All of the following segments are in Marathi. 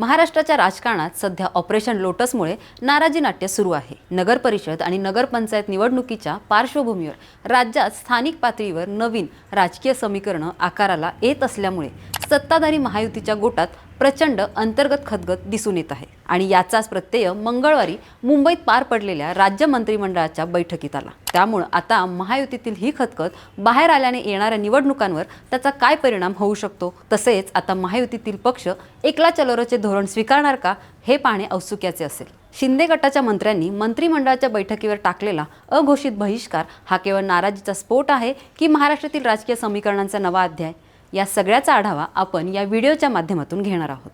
महाराष्ट्राच्या राजकारणात सध्या ऑपरेशन लोटसमुळे नाराजी नाट्य सुरू आहे. नगर परिषद आणि नगरपंचायत निवडणुकीच्या पार्श्वभूमीवर राज्यात स्थानिक पातळीवर नवीन राजकीय समीकरणं आकाराला येत असल्यामुळे सत्ताधारी महायुतीच्या गोटात प्रचंड अंतर्गत खदगत दिसून येत आहे. आणि याचाच प्रत्यय मंगळवारी मुंबईत पार पडलेल्या राज्य मंत्रिमंडळाच्या बैठकीत आला. त्यामुळं आता महायुतीतील ही खतखत बाहेर आल्याने येणाऱ्या निवडणुकांवर त्याचा काय परिणाम होऊ शकतो? तसेच आता महायुतीतील पक्ष एकला चलोरचे धोरण स्वीकारणार का? हे पाहणे औत्सुक्याचे असेल. शिंदे गटाच्या मंत्र्यांनी मंत्रिमंडळाच्या बैठकीवर टाकलेला अघोषित बहिष्कार हा केवळ नाराजीचा स्फोट आहे की महाराष्ट्रातील राजकीय समीकरणांचा नवा अध्याय? या सगळ्याचा आढावा आपण या व्हिडिओच्या माध्यमातून घेणार आहोत.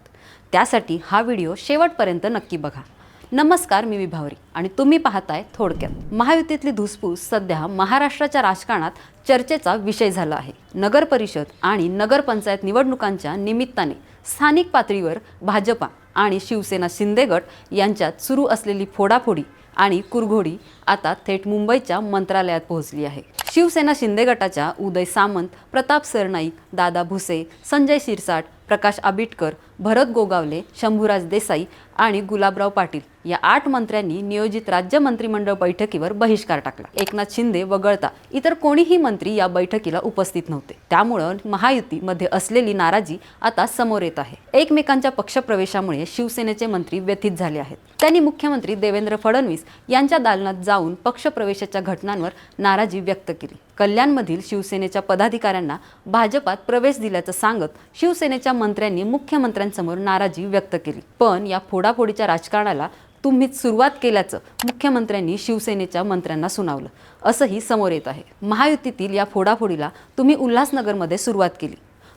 त्यासाठी हा व्हिडिओ शेवटपर्यंत नक्की बघा. नमस्कार मी विभावरी आणि तुम्ही पाहताय थोडक्यात. महायुतीतली धुसफूस सध्या महाराष्ट्राच्या राजकारणात चर्चेचा विषय झाला आहे. नगर परिषद आणि नगरपंचायत निवडणुकांच्या निमित्ताने स्थानिक पातळीवर भाजपा आणि शिवसेना शिंदे गट यांच्यात सुरू असलेली फोडाफोडी आणि कुरघोडी आता थेट मुंबईच्या मंत्रालयात पोहोचली आहे. शिवसेना शिंदे गटाच्या उदय सामंत प्रताप सरनाईक दादा भुसे संजय शिरसाट प्रकाश आबिटकर भरत गोगावले शंभूराज देसाई आणि गुलाबराव पाटील या आठ मंत्र्यांनी नियोजित राज्य मंत्रिमंडळ बैठकीवर बहिष्कार टाकला. एकनाथ शिंदे वगळता इतर कोणीही मंत्री या बैठकीला उपस्थित नव्हते. त्यामुळं महायुतीमध्ये असलेली नाराजी आता समोर येत आहे. एकमेकांच्या पक्षप्रवेशामुळे शिवसेनेचे मंत्री व्यथित झाले आहेत. त्यांनी मुख्यमंत्री देवेंद्र फडणवीस यांच्या दालनात जाऊन पक्षप्रवेशाच्या घटनांवर नाराजी व्यक्त केली. कल्याणमधील शिवसेनेच्या पदाधिकाऱ्यांना भाजपात प्रवेश दिल्याचं सांगत शिवसेनेच्या मंत्र्यांनी मुख्यमंत्र्यांसमोर नाराजी व्यक्त केली. पण या फोडाफोडीच्या राजकारणाला तुम्हीच सुरुवात केल्याचं मुख्यमंत्र्यांनी शिवसेनेच्या मंत्र्यांना सुनावलं. असंही समोर येत आहे. महायुतीतील या फोडाफोडीला तुम्ही उल्हासनगरमध्ये सुरुवात केली.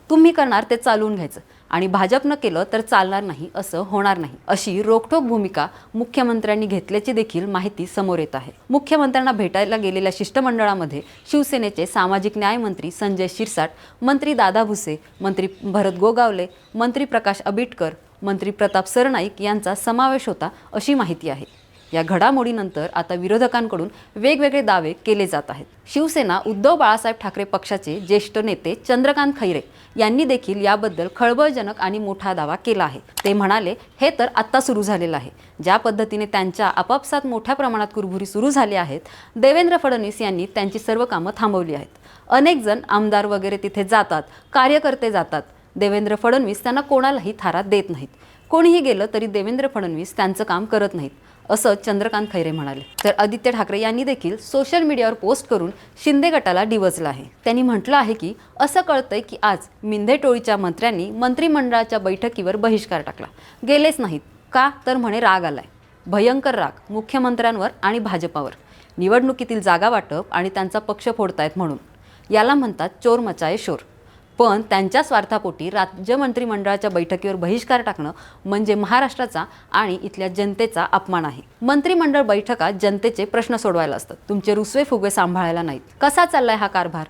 तुम्ही करणार ते चालवून घ्यायचं. आणि भाजपनं केलं तर चालणार नाही असं होणार नाही अशी रोखोक भूमिका मुख्यमंत्र्यांनी घेतल्याची देखील माहिती समोर येत आहे. मुख्यमंत्र्यांना भेटायला गेलेल्या शिष्टमंडळामध्ये शिवसेनेचे सामाजिक न्याय मंत्री संजय शिरसाट मंत्री दादा भुसे मंत्री भरत गोगावले मंत्री प्रकाश आबिटकर मंत्री प्रताप सरनाईक यांचा समावेश होता अशी माहिती आहे. या घडामोडीनंतर आता विरोधकांकडून वेगवेगळे दावे केले जात आहेत. शिवसेना उद्धव बाळासाहेब ठाकरे पक्षाचे ज्येष्ठ नेते चंद्रकांत खैरे यांनी देखील याबद्दल खळबळजनक आणि मोठा दावा केला आहे. ते म्हणाले हे तर आत्ता सुरू झालेलं आहे. ज्या पद्धतीने त्यांच्या आपापसात मोठ्या प्रमाणात कुरबुरी सुरू झाली आहेत देवेंद्र फडणवीस यांनी त्यांची सर्व कामं थांबवली आहेत. अनेक जण आमदार वगैरे तिथे जातात कार्यकर्ते जातात. देवेंद्र फडणवीस त्यांना कोणालाही थारा देत नाहीत. कोणीही गेलं तरी देवेंद्र फडणवीस त्यांचं काम करत नाहीत. असं चंद्रकांत खैरे म्हणाले. तर आदित्य ठाकरे यांनी देखील सोशल मीडियावर पोस्ट करून शिंदे गटाला डिवचलं आहे. त्यांनी म्हटलं आहे की असं कळतंय की आज मिंधे टोळीच्या मंत्र्यांनी मंत्रिमंडळाच्या बैठकीवर बहिष्कार टाकला. गेलेच नाहीत. का? तर म्हणे राग आलाय. भयंकर राग मुख्यमंत्र्यांवर आणि भाजपावर. निवडणुकीतील जागा वाटप आणि त्यांचा पक्ष फोडतायत म्हणून. याला म्हणतात चोर मचाये शोर. पण त्यांच्या स्वार्थापोटी राज्य मंत्रिमंडळाच्या बैठकीवर बहिष्कार टाकणं म्हणजे महाराष्ट्राचा आणि इथल्या जनतेचा अपमान आहे. मंत्रिमंडळ बैठका जनतेचे प्रश्न सोडवायला असतात. तुमचे रुसवे फुगे सांभाळायला नाहीत. कसा चाललाय हा कारभार?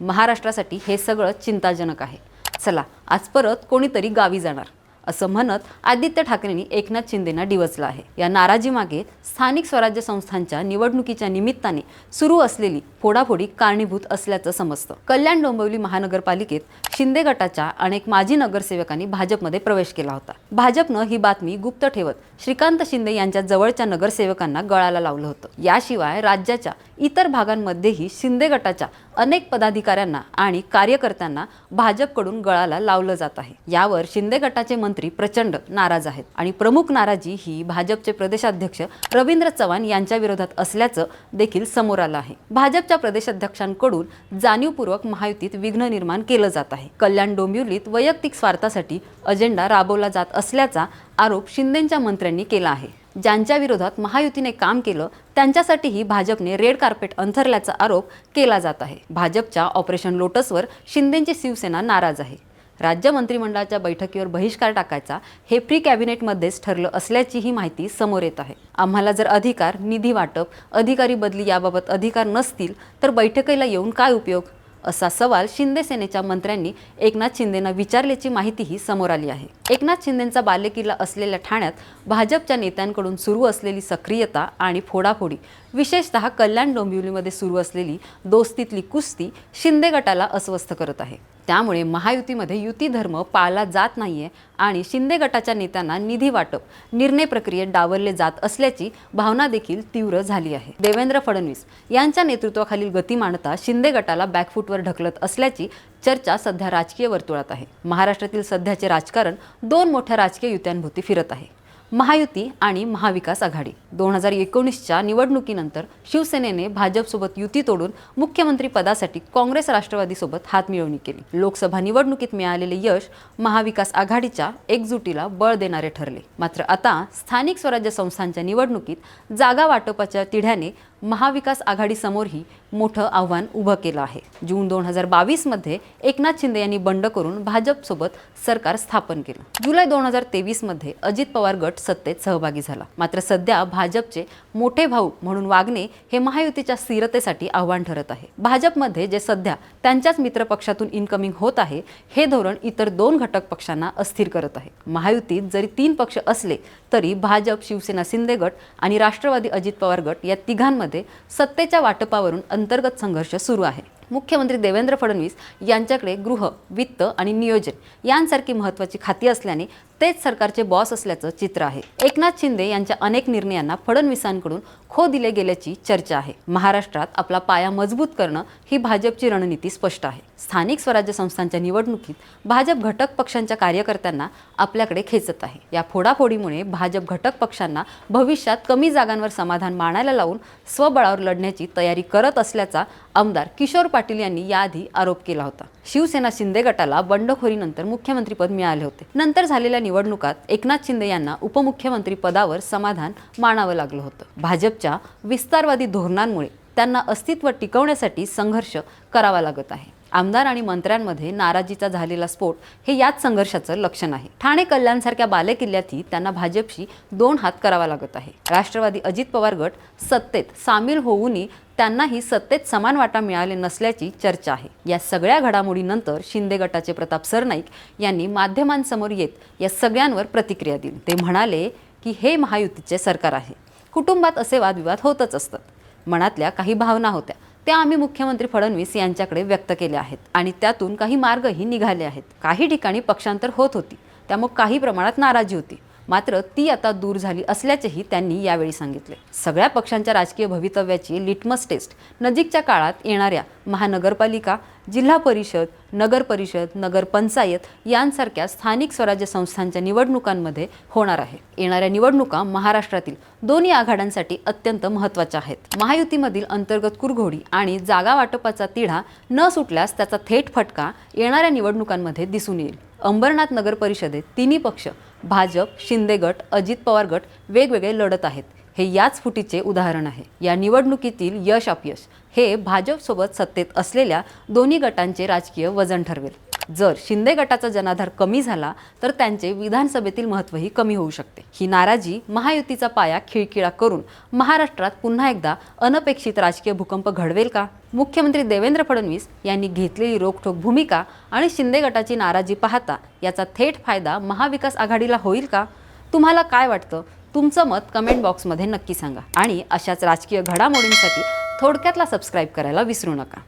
महाराष्ट्रासाठी हे सगळं चिंताजनक आहे. चला आज परत कोणीतरी गावी जाणार. असं म्हणत आदित्य ठाकरेंनी एकनाथ शिंदेना डिवचला आहे. या नाराजीमागे स्थानिक स्वराज्य संस्थांच्या निवडणुकीच्या निमित्ताने सुरू असलेली फोडाफोडी कारणीभूत असल्याचं समजतं. कल्याण डोंबिवली महानगरपालिकेत शिंदे गटाच्या अनेक माजी नगरसेवकांनी भाजपमध्ये प्रवेश केला होता. भाजपनं ही बातमी गुप्त ठेवत श्रीकांत शिंदे यांच्या जवळच्या नगरसेवकांना गळाला लावलं होतं. याशिवाय राज्याच्या इतर भागांमध्येही शिंदे गटाच्या अनेक पदाधिकाऱ्यांना आणि कार्यकर्त्यांना भाजपकडून गळाला लावलं जात आहे. यावर शिंदे गटाचे मंत्री प्रचंड नाराज आहेत आणि प्रमुख नाराजी ही भाजपचे प्रदेशाध्यक्ष रवींद्र चव्हाण यांच्या विरोधात असल्याचं देखील समोर आलं आहे. भाजपच्या प्रदेशाध्यक्षांकडून जाणीवपूर्वक महायुतीत विघ्न निर्माण केलं जात आहे. कल्याण डोंबिवलीत वैयक्तिक स्वार्थासाठी अजेंडा राबवला जात असल्याचा आरोप शिंदेच्या मंत्र्यांनी केला आहे. ज्यांच्या विरोधात महायुतीने काम केलं त्यांच्यासाठीही भाजपने रेड कार्पेट अंथरल्याचा आरोप केला जात आहे. भाजपच्या ऑपरेशन लोटसवर शिंदेंची शिवसेना नाराज आहे. राज्य मंत्रिमंडळाच्या बैठकीवर बहिष्कार टाकायचा हे प्री कॅबिनेटमध्येच ठरलं असल्याचीही माहिती समोर येत आहे. आम्हाला जर अधिकार निधी वाटप अधिकारी बदली याबाबत अधिकार नसतील तर बैठकीला येऊन काय उपयोग? असा सवाल शिंदे सेनेच्या मंत्र्यांनी एकनाथ शिंदेंना विचारल्याची माहितीही समोर आली आहे. एकनाथ शिंदेंचा बालेकिल्ला असलेल्या ठाण्यात भाजपच्या नेत्यांकडून सुरू असलेली सक्रियता आणि फोडाफोडी विशेषतः कल्याण डोंबिवलीमध्ये सुरू असलेली दोस्तीतली कुस्ती शिंदे गटाला अस्वस्थ करत आहे. त्यामुळे महायुतीमध्ये युती धर्म पाळला जात नाहीये आणि शिंदे गटाच्या नेत्यांना निधी वाटप निर्णय प्रक्रियेत डावलले जात असल्याची भावना देखील तीव्र झाली आहे. देवेंद्र फडणवीस यांच्या नेतृत्वाखालील गतिमानता शिंदे गटाला बॅकफूटवर ढकलत असल्याची चर्चा सध्या राजकीय वर्तुळात आहे. महाराष्ट्रातील सध्याचे राजकारण दोन मोठ्या राजकीय युत्यांभोवती फिरत आहे. महायुती आणि महाविकास आघाडी. दोन हजार एकोणीसच्या निवडणुकीनंतर शिवसेनेने भाजपसोबत युती तोडून मुख्यमंत्री पदासाठी काँग्रेस राष्ट्रवादीसोबत हातमिळवणी केली. लोकसभा निवडणुकीत मिळालेले यश महाविकास आघाडीच्या एकजुटीला बळ देणारे ठरले. मात्र आता स्थानिक स्वराज्य संस्थांच्या निवडणुकीत जागा वाटपाच्या तिढ्याने महाविकास आघाडीसमोरही मोठं आव्हान उभं केलं आहे. जून दोन हजार बावीसमध्ये एकनाथ शिंदे यांनी बंड करून भाजपसोबत सरकार स्थापन केलं. जुलै दोन हजार तेवीसमध्ये अजित पवार गट सत्तेत सहभागी झाला. मात्र सध्या भाजपचे मोठे भाऊ म्हणून वागणे हे महायुतीच्या स्थिरतेसाठी आव्हान ठरत आहे. भाजपमध्ये जे सध्या त्यांच्याच मित्रपक्षातून इनकमिंग होत आहे हे धोरण इतर दोन घटक पक्षांना अस्थिर करत आहे. महायुतीत जरी तीन पक्ष असले तरी भाजप शिवसेना शिंदे गट आणि राष्ट्रवादी अजित पवार गट या तिघांमध्ये सत्तेच्या वाटपावरून अंतर्गत संघर्ष सुरू आहे. मुख्यमंत्री देवेंद्र फडणवीस यांच्याकडे गृह वित्त आणि नियोजन यांसारखी महत्त्वाची खाती असल्याने तेच सरकारचे बॉस असल्याचं चित्र आहे. एकनाथ शिंदे यांच्या अनेक निर्णयांना फडणवीसांकडून खो दिले गेल्याची चर्चा आहे. महाराष्ट्रात आपला पाया मजबूत करणं ही भाजपची रणनीती स्पष्ट आहे. स्थानिक स्वराज्य संस्थांच्या निवडणुकीत भाजप घटक पक्षांच्या कार्यकर्त्यांना आपल्याकडे खेचत आहे. या फोडाफोडीमुळे भाजप घटक पक्षांना भविष्यात कमी जागांवर समाधान मानायला लावून स्वबळावर लढण्याची तयारी करत असल्याचा आमदार किशोर पाटील यांनी याआधी आरोप केला होता. शिवसेना शिंदे गटाला बंडखोरीनंतर मुख्यमंत्रीपद मिळाले होते. नंतर झालेल्या निवडणुकात एकनाथ शिंदे यांना उपमुख्यमंत्री पदावर समाधान मानावं लागलं होतं. भाजपच्या विस्तारवादी धोरणांमुळे त्यांना अस्तित्व टिकवण्यासाठी संघर्ष करावा लागत आहे. आमदार आणि मंत्र्यांमध्ये नाराजीचा झालेला स्फोट हे याच संघर्षाचं लक्षण आहे. ठाणे कल्याणसारख्या बालेकिल्ल्यातही त्यांना भाजपशी दोन हात करावा लागत आहे. राष्ट्रवादी अजित पवार गट सत्तेत सामील होऊनही त्यांनाही सत्तेत समान वाटा मिळाले नसल्याची चर्चा आहे. या सगळ्या घडामोडीनंतर शिंदे गटाचे प्रताप सरनाईक यांनी माध्यमांसमोर येत या सगळ्यांवर प्रतिक्रिया दिली. ते म्हणाले की हे महायुतीचे सरकार आहे. कुटुंबात असे वादविवाद होतच असतात. मनातल्या काही भावना होत्या. त्या आम्ही मुख्यमंत्री फडणवीस यांच्याकडे व्यक्त केल्या आहेत. आणि त्यातून काही मार्गही निघाले आहेत. काही ठिकाणी पक्षांतर होत होती. त्यामुळे काही प्रमाणात नाराजी होती. मात्र ती आता दूर झाली असल्याचेही त्यांनी यावेळी सांगितले. सगळ्या पक्षांच्या राजकीय भवितव्याची लिटमस टेस्ट नजीकच्या काळात येणाऱ्या महानगरपालिका जिल्हा परिषद नगर परिषद नगरपंचायत यांसारख्या स्थानिक स्वराज्य संस्थांच्या निवडणुकांमध्ये होणार आहे. येणाऱ्या निवडणुका महाराष्ट्रातील दोन्ही आघाड्यांसाठी अत्यंत महत्त्वाच्या आहेत. महायुतीमधील अंतर्गत कुरघोडी आणि जागा वाटपाचा तिढा न सुटल्यास त्याचा थेट फटका येणाऱ्या निवडणुकांमध्ये दिसून येईल. अंबरनाथ नगर परिषदेत तिन्ही पक्ष भाजप शिंदे गट अजित पवार गट वेगवेगळे लढत आहेत. हे याच फुटीचे उदाहरण आहे. या निवडणुकीतील यश अपयश हे भाजपसोबत सत्तेत असलेल्या दोन्ही गटांचे राजकीय वजन ठरवेल. जर शिंदे गटाचा जनाधार कमी झाला तर त्यांचे विधानसभेतील महत्त्वही कमी होऊ शकते. ही नाराजी महायुतीचा पाया खिळखिळा करून महाराष्ट्रात पुन्हा एकदा अनपेक्षित राजकीय भूकंप घडवेल का? मुख्यमंत्री देवेंद्र फडणवीस यांनी घेतलेली रोखठोक भूमिका आणि शिंदे गटाची नाराजी पाहता याचा थेट फायदा महाविकास आघाडीला होईल का? तुम्हाला काय वाटतं? तुमचं मत कमेंट बॉक्समध्ये नक्की सांगा. आणि अशाच राजकीय घडामोडींसाठी थोडक्यातला सबस्क्राईब करायला विसरू नका.